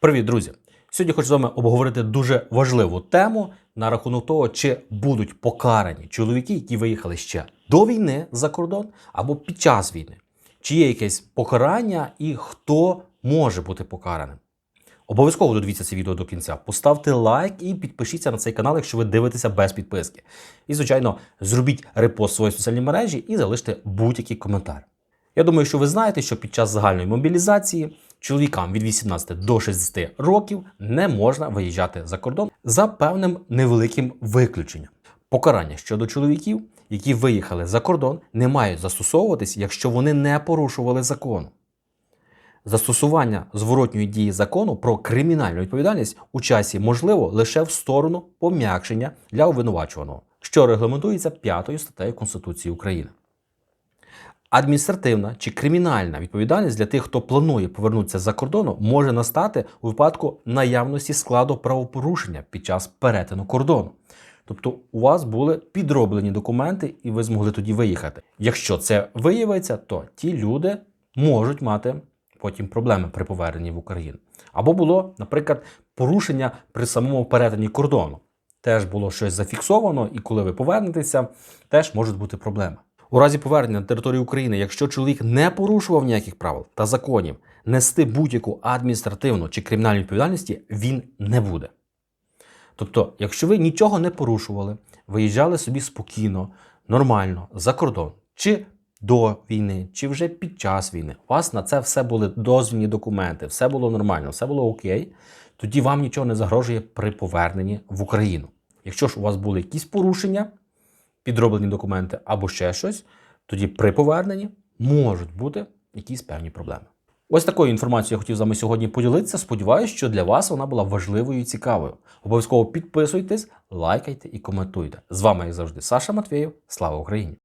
Привіт, друзі! Сьогодні хочу з вами обговорити дуже важливу тему на рахунок того, чи будуть покарані чоловіки, які виїхали ще до війни за кордон або під час війни. Чи є якесь покарання і хто може бути покараним? Обов'язково додивіться це відео до кінця. Поставте лайк і підпишіться на цей канал, якщо ви дивитеся без підписки. І, звичайно, зробіть репост своїй соціальній мережі і залиште будь-який коментар. Я думаю, що ви знаєте, що під час загальної мобілізації чоловікам від 18 до 60 років не можна виїжджати за кордон за певним невеликим виключенням. Покарання щодо чоловіків, які виїхали за кордон, не мають застосовуватись, якщо вони не порушували закону. Застосування зворотньої дії закону про кримінальну відповідальність у часі можливо лише в сторону пом'якшення для обвинувачуваного, що регламентується 5 статтею Конституції України. Адміністративна чи кримінальна відповідальність для тих, хто планує повернутися за кордону, може настати у випадку наявності складу правопорушення під час перетину кордону. Тобто у вас були підроблені документи, і ви змогли тоді виїхати. Якщо це виявиться, то ті люди можуть мати потім проблеми при поверненні в Україну. Або було, наприклад, порушення при самому перетині кордону. Теж було щось зафіксовано, і коли ви повернетеся, теж можуть бути проблеми. У разі повернення на територію України, якщо чоловік не порушував ніяких правил та законів, нести будь-яку адміністративну чи кримінальну відповідальність він не буде. Тобто, якщо ви нічого не порушували, виїжджали собі спокійно, нормально за кордон, чи до війни, чи вже під час війни, у вас на це все були дозвільні документи, все було нормально, все було окей, тоді вам нічого не загрожує при поверненні в Україну. Якщо ж у вас були якісь порушення, підроблені документи або ще щось, тоді при поверненні можуть бути якісь певні проблеми. Ось такою інформацією я хотів з вами сьогодні поділитися. Сподіваюсь, що для вас вона була важливою і цікавою. Обов'язково підписуйтесь, лайкайте і коментуйте. З вами, як завжди, Саша Матвєєв. Слава Україні!